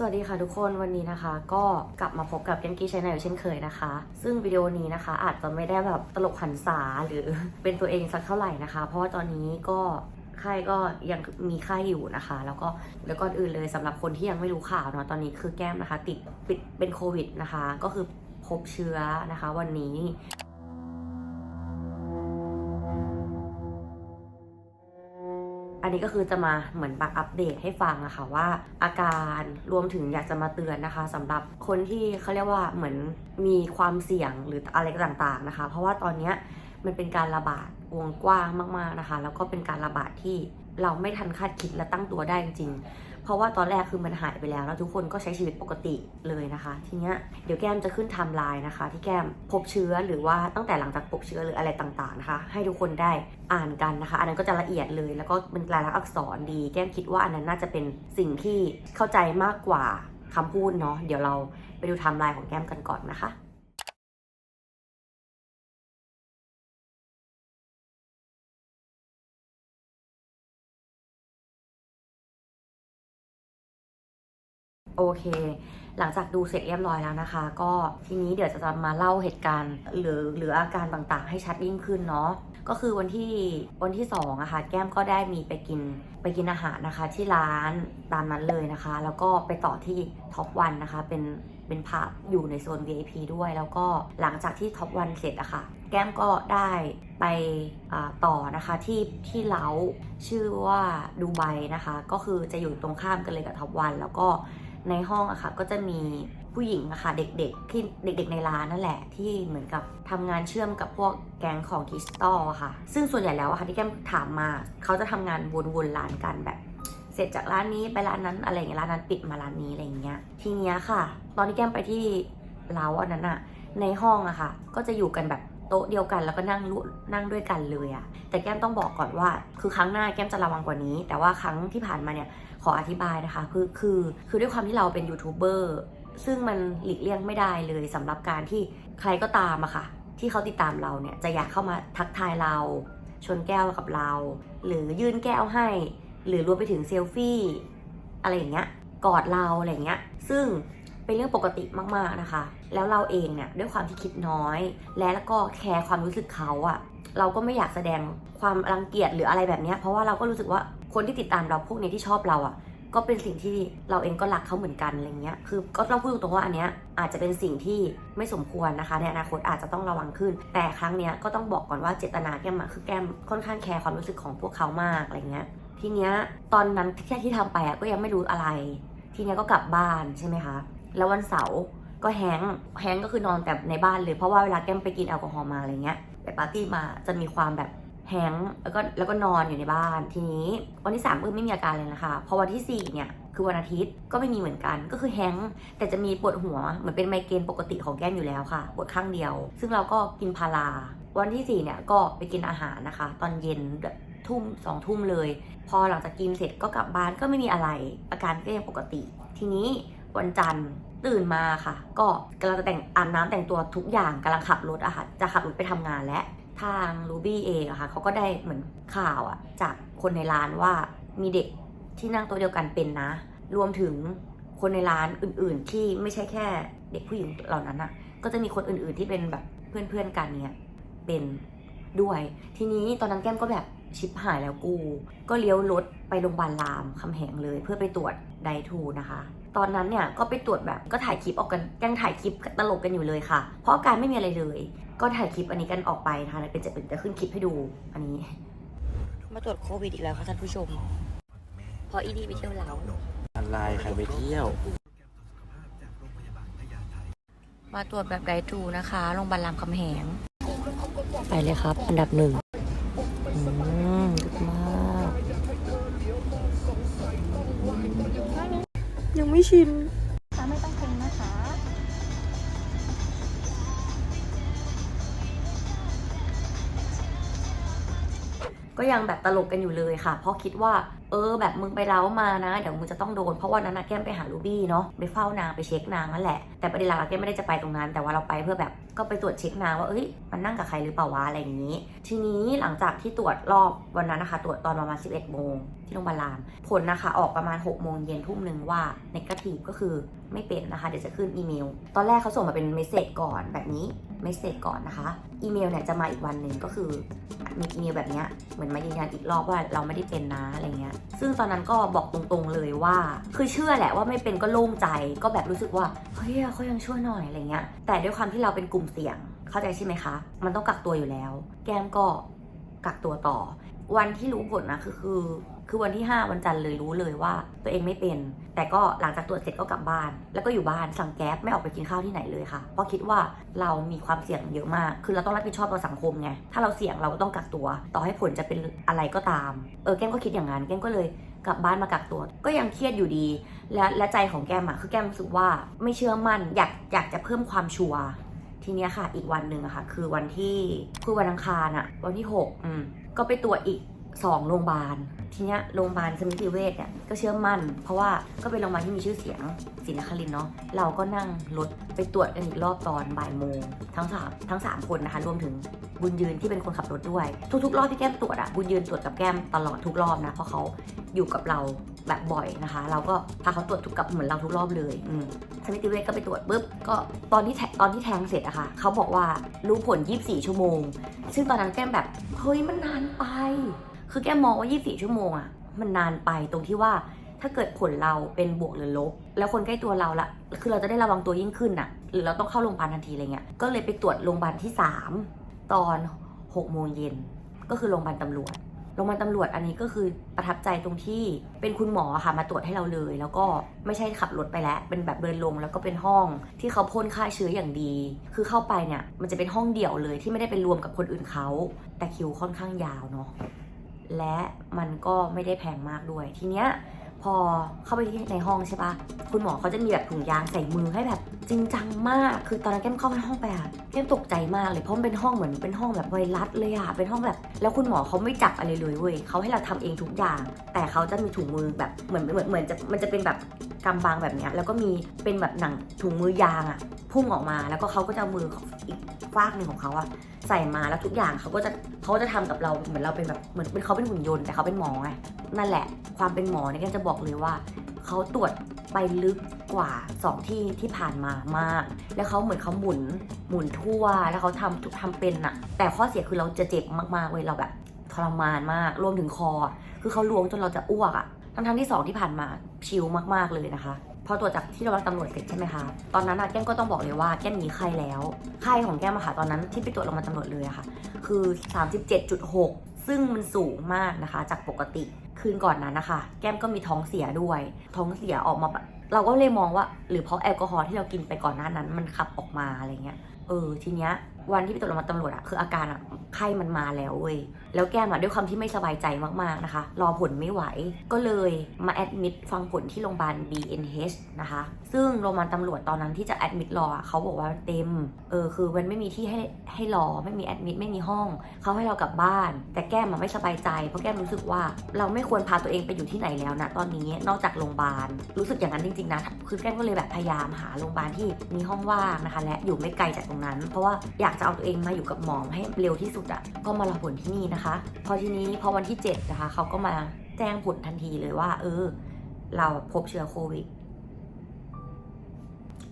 สวัสดีค่ะทุกคนวันนี้นะคะ ก็กลับมาพบกับแกมกี้ชาแนลเช่นเคยนะคะ ซึ่งวิดีโอนี้นะคะ อาจจะไม่ได้แบบตลกหันษาหรือเป็นตัวเองสักเท่าไหร่นะคะ เพราะว่าตอนนี้ก็ไข้ก็ยังมีไข้อยู่นะคะ แล้วก็แล้วก็อื่นเลยสำหรับคนที่ยังไม่รู้ข่าวเนาะตอนนี้คือแก้มนะคะ ติดปิดเป็นโควิดนะคะ ก็คือพบเชื้อนะคะ วันนี้ อันนี้ก็คือจะมาเหมือนบักอัปเดตให้ฟังอะค่ะว่าอาการรวมถึงอยากจะมาเตือนนะคะสำหรับคนที่เขาเรียกว่าเหมือนมีความเสี่ยงหรืออะไรต่างๆนะคะ เพราะว่าตอนเนี้ยมันเป็นการระบาดวงกว้างมากๆนะคะ แล้วก็เป็นการระบาดที่ เราไม่ทันคาดคิดและตั้งตัวได้จริงๆ เพราะว่าตอนแรกคือมันหายไปแล้ว แล้วทุกคนก็ใช้ชีวิตปกติเลยนะคะ ทีเนี้ยเดี๋ยวแก้มจะขึ้นไทม์ไลน์นะคะ ที่แก้มพบเชื้อหรือว่าตั้งแต่หลังจากพบเชื้อหรืออะไรต่างๆนะคะ ให้ทุกคนได้อ่านกันนะคะ อันนั้นก็จะละเอียดเลยแล้วก็เป็นลายลักษณ์อักษรดี แก้มคิดว่าอันนั้นน่าจะเป็นสิ่งที่เข้าใจมากกว่าคำพูดเนาะเดี๋ยวเราไปดูไทม์ไลน์ของแก้มกันก่อนนะคะ โอเค หลังจากดูเสร็จเรียบร้อยแล้วนะคะ ก็ทีนี้เดี๋ยวจะมาเล่าเหตุการณ์ หรือหรืออาการต่างๆ ให้ชัดยิ่งขึ้นเนาะก็คือวันที่วันที่สองอะค่ะแก้มก็ได้มีไปกินไปกินอาหารนะคะ ที่ร้านตามนั้นเลยนะคะ แล้วก็ไปต่อที่ท็อปวันนะคะ เป็นเป็นผับอยู่ในโซน VIP ด้วย แล้วก็หลังจากที่ท็อปวันเสร็จอะค่ะ แก้มก็ได้ไปต่อนะคะที่ที่เล้าชื่อว่าดูไบนะคะ ก็คือจะอยู่ตรงข้ามกันเลยกับท็อปวันแล้วก็ ในห้องอะค่ะก็จะมีผู้หญิงอะค่ะเด็กๆที่เด็ก ๆ ในร้านนั่นแหละที่เหมือนกับทำงานเชื่อมกับพวกแก๊งของคริสตัลอะค่ะ ซึ่งส่วนใหญ่แล้วอะค่ะที่แก้มถามมาเขาจะทำงานวนๆร้านกันแบบเสร็จจากร้านนี้ไปร้านนั้นอะไรอย่างเงี้ยร้านนั้นปิดมาร้านนี้อะไรอย่างเงี้ยทีเนี้ยค่ะ ตอนที่แก้มไปที่เล้าอันนั้นอะในห้องอะค่ะ ก็จะอยู่กันแบบ โต๊ะเดียวกันแล้วก็นั่งร่วนั่งด้วยกันเลยอะแต่แก้มต้องบอกก่อนว่า คือครั้งหน้าแก้มจะระวังกว่านี้ แต่ว่าครั้งที่ผ่านมาเนี่ยขออธิบายนะคะ คือคือคือด้วยความที่เราเป็นยูทูบเบอร์ซึ่งมันหลีกเลี่ยงไม่ได้เลยสำหรับการที่ใครก็ตามอะค่ะ ที่เขาติดตามเราเนี่ยจะอยากเข้ามาทักทายเรา ชนแก้วกับเรา หรือยื่นแก้วให้ หรือรวมไปถึงเซลฟี่อะไรอย่างเงี้ยกอดเราอะไรอย่างเงี้ยซึ่งเป็นเรื่องปกติมากๆนะคะ แล้วเราเองเนี่ยด้วยความที่คิดน้อย และแล้วก็แคร์ความรู้สึกเขาอะเราก็ไม่อยากแสดงความรังเกียจหรืออะไรแบบนี้เพราะว่าเราก็รู้สึกว่าคนที่ติดตามเราพวกนี้ที่ชอบเราอะก็เป็นสิ่งที่เราเองก็รักเขาเหมือนกันอะไรเงี้ย คือก็ต้องพูดตรงว่าอันเนี้ยอาจจะเป็นสิ่งที่ไม่สมควรนะคะในอนาคตอาจจะต้องระวังขึ้น แต่ครั้งเนี้ยก็ต้องบอกก่อนว่าเจตนาแก้มคือแก้มค่อนข้างแคร์ความรู้สึกของพวกเขามากอะไรเงี้ย ทีเนี้ยตอนนั้นแค่ที่ทำไปอะก็ยังไม่รู้อะไร ทีเนี้ยก็กลับบ้านใช่ไหมคะ แล้ววันเสาร์ ก็แฮงก์แฮงก็คือนอนแต่ในบ้านเลยเพราะว่าเวลาแก้มไปกินแอลกอฮอล์มาอะไรเงี้ยไปปาร์ตี้มาจะมีความแบบแฮงแล้วก็แล้วก็นอนอยู่ในบ้านทีนี้ วันที่3ก็คือไม่มีอาการเลยนะคะ พอวันที่ 4 เนี่ยคือวันอาทิตย์ก็ไม่มีเหมือนกันก็คือแฮงแต่จะมีปวดหัวเหมือนเป็นไมเกรนปกติของแก้มอยู่แล้วค่ะปวดข้างเดียว ซึ่งเราก็กินพาราวันที่ 4 เนี่ยก็ไปกินอาหารนะคะ ตอนเย็นแบบทุ่มสองทุ่มเลย พอหลังจากกินเสร็จก็กลับบ้านก็ไม่มีอะไร อาการก็ยังปกติ ทีนี้วันจันทร์ ตื่นมาค่ะ ก็กำลังจะแต่งอาบน้ำแต่งตัวทุกอย่างกำลังขับรถอะค่ะ จะขับรถไปทำงานและทางรูบี้เองอะค่ะเขาก็ได้เหมือนข่าวอะจากคนในร้านว่ามีเด็กที่นั่งโต๊ะเดียวกันเป็นนะ รวมถึงคนในร้านอื่น ๆ ที่ไม่ใช่แค่เด็กผู้หญิงเหล่านั้นอะก็จะมีคนอื่น ๆ ที่เป็นแบบเพื่อน ๆ กันเนี่ยเป็นด้วย ทีนี้ตอนนั้นแก้มก็แบบชิปหายแล้วกู ก็เลี้ยวรถไปโรงพยาบาลรามคำแหงเลย เพื่อไปตรวจไดทูนะคะ ตอนนั้นเนี่ยก็ไปตรวจแบบก็ถ่ายคลิปออกกันยังถ่ายคลิปตลกกันอยู่เลยค่ะ เพราะอาการไม่มีอะไรเลย ก็ถ่ายคลิปอันนี้กันออกไปนะคะเป็นจะเป็นจะขึ้นคลิปให้ดูอันนี้ มาตรวจโควิดอีกแล้วค่ะท่านผู้ชม พออีดีไปเที่ยวเราอะไรใครไปเที่ยว มาตรวจแบบไดทูนะคะโรงพยาบาลรามคำแหง ไปเลยครับ อันดับหนึ่งอืมลึกมาก ยังไม่ชินค่ะไม่ต้องเกรงนะคะกก็ยังแบบตลกกันอยู่เลยค่ะ เพราะคิดว่า เออแบบมึงไปเล้ามานะ เดี๋ยวมึงจะต้องโดน เพราะวันนั้นนะแก้มไปหารูบี้เนาะไปเฝ้านางไปเช็คนางนั่นแหละ แต่ประเด็นหลักแก้มไม่ได้จะไปตรงนั้น แต่ว่าเราไปเพื่อแบบก็ไปตรวจเช็คนางว่าเอ้ยมันนั่งกับใครหรือเปล่าวะอะไรอย่างนี้ ทีนี้หลังจากที่ตรวจรอบวันนั้นนะคะ ตรวจตอนประมาณ 11 โมงที่โรงพยาบาลราม ผลนะคะ ออกประมาณ 6 โมงเย็นทุ่มหนึ่งว่า n e g a t i v e ก็คือไม่เป็นนะคะ เดี๋ยวจะขึ้นอีเมล ตอนแรกเขาส่งมาเป็นเมสเซจก่อนแบบนี้เมสเซจก่อนนะคะ อีเมลเนี่ยจะมาอีกวันหนึ่งก็คือมีอีเมลแบบเนี้ยเหมือนมายืนยันอีกรอบว่าเราไม่ได้เป็นนะอะไรเงี้ยซึ่งตอนนั้นก็บอกตรงๆเลยว่า คือเชื่อแหละว่าไม่เป็นก็โล่งใจ ก็แบบรู้สึกว่า เฮ้ยเขายังช่วยหน่อยอะไรเงี้ย แต่ด้วยความที่เราเป็นกลุ่มเสี่ยง เข้าใจใช่ไหมคะ มันต้องกักตัวอยู่แล้ว แก้มก็กักตัวต่อ วันที่รู้ผลนะคือคือ คือวันที่ 5 วันจันทร์เลยรู้เลยว่า ตัวเองไม่เป็น แต่ก็หลังจากตรวจเสร็จก็กลับบ้าน แล้วก็อยู่บ้านสั่งแก๊สไม่ออกไปกินข้าวที่ไหนเลยค่ะ เพราะคิดว่าเรามีความเสี่ยงเยอะมาก คือเราต้องรับผิดชอบต่อสังคมไง ถ้าเราเสี่ยงเราก็ต้องกักตัว ต่อให้ผลจะเป็นอะไรก็ตาม เออแก้มก็คิดอย่างนั้น แก้มก็เลยกลับบ้านมากักตัว ก็ยังเครียดอยู่ดี และและใจของแก้มอะคือแก้มรู้สึกว่าไม่เชื่อมั่น อยากอยากจะเพิ่มความชัวร์ทีเนี้ยค่ะ อีกวันหนึ่งอะค่ะ คือวันที่คือวันอังคารอะวันที่6อืมก็ไปตรวจอีก 2โรงพยาบาลทีเนี้ยโรงพยาบาลสมิติเวชเนี่ยก็เชื่อมั่น เพราะว่าก็เป็นโรงพยาบาลที่มีชื่อเสียงศรีนครินเนาะเราก็นั่งรถไปตรวจกันอีกรอบตอนบ่ายโมงทั้งสามทั้งสามคนนะคะรวมถึงบุญยืนที่เป็นคนขับรถด้วย ทุกๆ รอบที่แก้มตรวจอะบุญยืนตรวจกับแก้มตลอดทุกรอบนะเพราะเขาอยู่กับเรา แบบบ่อยนะคะ เราก็พาเขาตรวจทุกกับเหมือนเราทุกรอบเลยอืมสมิติเวชก็ไปตรวจปุ๊บก็ตอนที่แทตอนที่แทงเสร็จอะค่ะเขาบอกว่ารู้ผล 24 ชั่วโมง ซึ่งตอนนั้นแก้มแบบเฮ้ยมันนานไป คือแก้มมองว่า 24 ชั่วโมงอะมันนานไปตรงที่ว่าถ้าเกิดผลเราเป็นบวกหรือลบ แล้วคนใกล้ตัวเราละคือเราจะได้ระวังตัวยิ่งขึ้นอะหรือเราต้องเข้าโรงพยาบาลทันทีอะไรเงี้ย ก็เลยไปตรวจโรงพยาบาลที่ 3 ตอน6โมงเย็นก็คือโรงพยาบาลตำรวจ โรงพยาบาลตำรวจอันนี้ก็คือประทับใจตรงที่เป็นคุณหมอค่ะมาตรวจให้เราเลย แล้วก็ไม่ใช่ขับรถไปแล้ว เป็นแบบเดินลงแล้วก็เป็นห้องที่เขาพ่นฆ่าเชื้ออย่างดี คือเข้าไปเนี่ยมันจะเป็นห้องเดี่ยวเลยที่ไม่ได้เป็นรวมกับคนอื่นเขาแต่คิวค่อนข้างยาวเนาะและมันก็ไม่ได้แพงมากด้วยทีเนี้ย พอเข้าไปที่ในห้องใช่ปะคุณหมอเขาจะมีแบบถุงยางใส่มือให้แบบจริงจังมาก คือตอนนั้นแก้มเข้าไปห้องไปอะแก้มตกใจมากเลย เพราะมันเป็นห้องเหมือนเป็นห้องแบบไวรัสเลยอะเป็นห้องแบบ แล้วคุณหมอเขาไม่จับอะไรเลยเว้ยเขาให้เราทำเองทุกอย่าง แต่เขาจะมีถุงมือแบบเหมือนเหมือนเหมือนจะมันจะเป็นแบบกำบางแบบเนี้ย แล้วก็มีเป็นแบบหนังถุงมือยางอะพุ่งออกมา แล้วก็เขาก็จะมืออีกฟากหนึ่งของเขาอะ ใส่มาแล้วทุกอย่างเขาก็จะเขาก็จะทำกับเราเหมือนเราเป็นแบบเหมือนเป็นเขาเป็นหุ่นยนต์แต่เขาเป็นหมอไงนั่นแหละ ความเป็นหมอเนี่ยก็จะบอกเลยว่าเขาตรวจไปลึกกว่าสองที่ที่ผ่านมามาก แล้วเขาเหมือนเขาหมุนหมุนทั่วแล้วเขาทำทุกทำเป็นอะแต่ข้อเสียคือเราจะเจ็บมากๆเว้ยเราแบบทรมานมากรวมถึงคอ คือเขาล้วงจนเราจะอ้วกอะทั้งทั้งๆที่สองที่ผ่านมาชิลมากๆเลยนะคะ พอตรวจจากที่โรงพยาบาลตำรวจเสร็จใช่ไหมคะตอนนั้นอะแก้มก็ต้องบอกเลยว่าแก้มมีไข้แล้วไข้ของแก้มอะค่ะตอนนั้นที่ไปตรวจโรงพยาบาลตำรวจเลยอะค่ะ คือ 37.6 ซึ่งมันสูงมากนะคะ จากปกติคืนก่อนนั้นนะคะ แก้มก็มีท้องเสียด้วย ท้องเสียออกมาเราก็เลยมองว่า หรือเพราะแอลกอฮอล์ที่เรากินไปก่อนหน้านั้น มันขับออกมาอะไรเงี้ยเออทีเนี้ยวันที่ไปตรวจโรงพยาบาลตำรวจอะคืออาการอะ ไข้มันมาแล้วเว้ย แล้วแก้มอะด้วยความที่ไม่สบายใจมากๆนะคะ รอผลไม่ไหว ก็เลยมาแอดมิดฟังผลที่โรงพยาบาล BNH นะคะ ซึ่งโรงพยาบาลตำรวจตอนนั้นที่จะแอดมิดรอเขาบอกว่าเต็ม เออคือมันไม่มีที่ให้ให้รอ ไม่มีแอดมิดไม่มีห้อง เขาให้เรากลับบ้าน แต่แก้มอะไม่สบายใจ เพราะแก้มรู้สึกว่าเราไม่ควรพาตัวเองไปอยู่ที่ไหนแล้วนะตอนนี้นอกจากโรงพยาบาล รู้สึกอย่างนั้นจริงๆนะ คือแก้มก็เลยแบบพยายามหาโรงพยาบาลที่มีห้องว่างนะคะ และอยู่ไม่ไกลจากตรงนั้น เพราะว่าอยากจะเอาตัวเองมาอยู่กับหมอให้เร็วที่สุดอะก็มารอผลที่นี่นะคะ พอทีนี้พอวันที่ 7 นะคะเขาก็มาแจ้งผลทันทีเลยว่า เออ เราพบเชื้อโควิด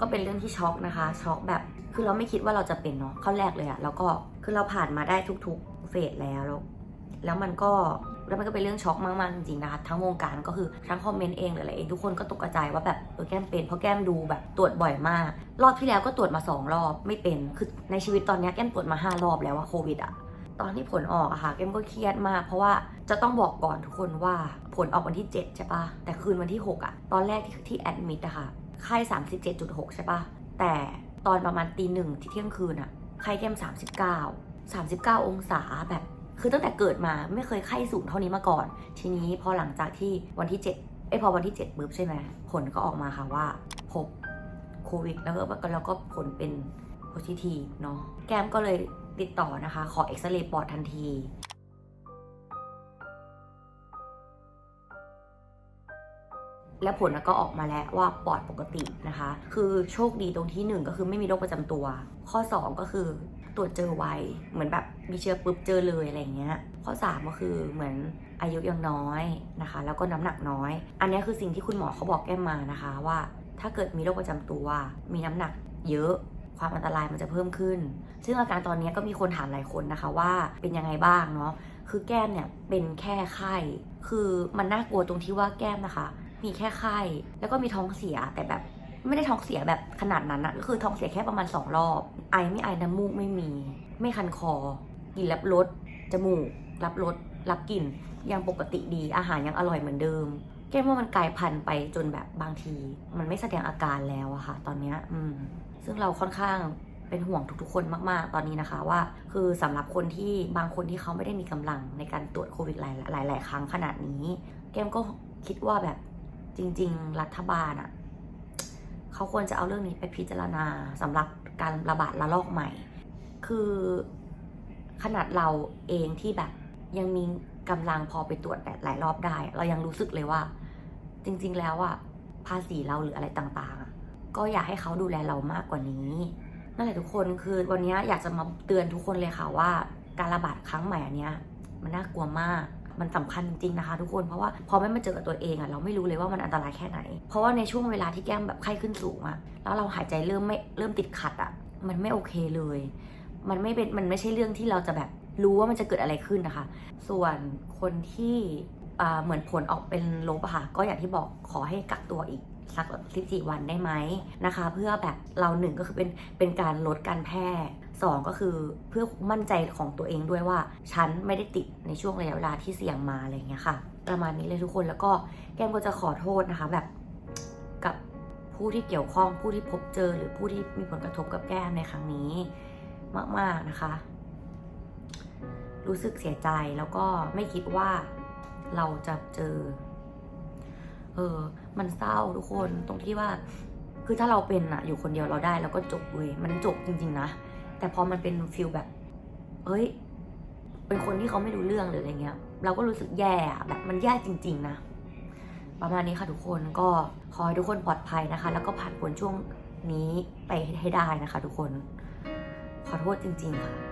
ก็เป็นเรื่องที่ช็อกนะคะ ช็อกแบบคือเราไม่คิดว่าเราจะเป็นเนาะข้อแรกเลยอะแล้วก็คือเราผ่านมาได้ทุกๆเฟสแล้ว แล้วแล้วมันก็ แล้วมันก็เป็นเรื่องช็อกมากๆจริงๆนะคะทั้งวงการก็คือทั้งคอมเมนต์เองหรืออะไรเองทุกคนก็ตกกระจายว่าแบบเออแก้มเป็นเพราะแก้มดูแบบตรวจบ่อยมาก รอบที่แล้วก็ตรวจมาสองรอบไม่เป็นคือในชีวิตตอนนี้แก้มตรวจมาห้ารอบแล้วว่าโควิดอะตอนที่ผลออกอะค่ะแก้มก็เครียดมาก เพราะว่าจะต้องบอกก่อนทุกคนว่าผลออกวันที่ 7 ใช่ปะแต่คืนวันที่ 6อะตอนแรกที่ที่แอดมิดอะค่ะไข้37.6 ใช่ปะแต่ตอนประมาณตีหนึ่งที่เที่ยงคืนอะไข้แก้ม 39 39 องศาแบบ คือตั้งแต่เกิดมาไม่เคยไข้สูงเท่านี้มาก่อน ทีนี้พอหลังจากที่วันที่7ไอ้พอวันที่7ปุ๊บใช่ไหมผลก็ออกมาค่ะว่าพบโควิดแล้วก็แล้วก็ผลเป็นโพซิทีฟเนาะแก้มก็เลยติดต่อนะคะ ขอเอ็กซเรย์ปอดทันทีและผลก็ออกมาแล้วว่าปอดปกตินะคะ คือโชคดีตรงที่ 1 ก็คือไม่มีโรคประจำตัว ข้อ 2 ก็คือ ตรวจเจอไวเหมือนแบบมีเชื้อปุ๊บเจอเลยอะไรเงี้ยข้อสามก็คือเหมือนอายุยังน้อยนะคะ แล้วก็น้ำหนักน้อย อันนี้คือสิ่งที่คุณหมอเขาบอกแก้มมานะคะว่า ถ้าเกิดมีโรคประจำตัว มีน้ำหนักเยอะความอันตรายมันจะเพิ่มขึ้น ซึ่งอาการตอนนี้ก็มีคนถามหลายคนนะคะว่าเป็นยังไงบ้างเนาะคือแก้มเนี่ยเป็นแค่ไข้คือมันน่ากลัวตรงที่ว่าแก้มนะคะ มีแค่ไข้แล้วก็มีท้องเสียแต่แบบ ไม่ได้ท้องเสียแบบขนาดนั้นอะก็คือท้องเสียแค่ประมาณสองรอบ ไอไม่ไอน้ำมูกไม่มี ไม่คันคอ กินรับรสจมูก รับรสรับกลิ่นยังปกติดีอาหารยังอร่อยเหมือนเดิมแก้มว่ามันกลายพันธุ์ไปจนแบบบางที มันไม่แสดงอาการแล้วอะค่ะ ตอนเนี้ยอืม ซึ่งเราค่อนข้างเป็นห่วงทุกๆ คนมากๆ ตอนนี้นะคะว่า คือสำหรับคนที่บางคนที่เขาไม่ได้มีกำลังในการตรวจโควิดหลายหลายหลายครั้งขนาดนี้ แก้มก็คิดว่าแบบจริง ๆ รัฐบาลอะ เขาควรจะเอาเรื่องนี้ไปพิจารณาสำหรับการระบาดระลอกใหม่ คือขนาดเราเองที่แบบยังมีกำลังพอไปตรวจแบบหลายรอบได้ เรายังรู้สึกเลยว่า จริง ๆ แล้วอะภาษีเราหรืออะไรต่างๆอะก็อยากให้เขาดูแลเรามากกว่านี้นั่นแหละทุกคนคือวันนี้อยากจะมาเตือนทุกคนเลยค่ะว่า การระบาดครั้งใหม่อันเนี้ยมันน่ากลัวมาก มันสำคัญจริงๆนะคะทุกคนเพราะว่าพอไม่มาเจอกับตัวเองอะเราไม่รู้เลยว่ามันอันตรายแค่ไหน เพราะว่าในช่วงเวลาที่แก้มแบบไข้ขึ้นสูงอะแล้วเราหายใจเริ่มไม่เริ่มติดขัดอะมันไม่โอเคเลย มันไม่เป็นมันไม่ใช่เรื่องที่เราจะแบบรู้ว่ามันจะเกิดอะไรขึ้นนะคะ ส่วนคนที่อ่าเหมือนผลออกเป็นลบอะค่ะก็อย่างที่บอกขอให้กักตัวอีก สักสิบสี่วันได้ไหมนะคะ เพื่อแบบเราหนึ่งก็คือเป็นเป็นการลดการแพร่สองก็คือเพื่อมั่นใจของตัวเองด้วยว่า ฉันไม่ได้ติดในช่วงระยะเวลาที่เสี่ยงมาอะไรอย่างเงี้ยค่ะ ประมาณนี้เลยทุกคนแล้วก็แก้มก็จะขอโทษนะคะแบบกับผู้ที่เกี่ยวข้องผู้ที่พบเจอหรือผู้ที่มีผลกระทบกับแก้มในครั้งนี้ มากๆนะคะ รู้สึกเสียใจแล้วก็ไม่คิดว่าเราจะเจอ เออ มันเศร้าทุกคนตรงที่ว่า คือถ้าเราเป็นอะอยู่คนเดียวเราได้แล้วก็จบเว้ยมันจบจริง ๆ นะ แต่พอมันเป็นฟิลแบบ เอ้ย เป็นคนที่เขาไม่รู้เรื่องหรืออะไรเงี้ย เราก็รู้สึกแย่อะแบบมันแย่จริง ๆ นะ ประมาณนี้ค่ะทุกคนก็ขอให้ทุกคนปลอดภัยนะคะ แล้วก็ผ่านพ้นช่วงนี้ไปให้ได้นะคะ ทุกคน ขอโทษจริง ๆ ค่ะ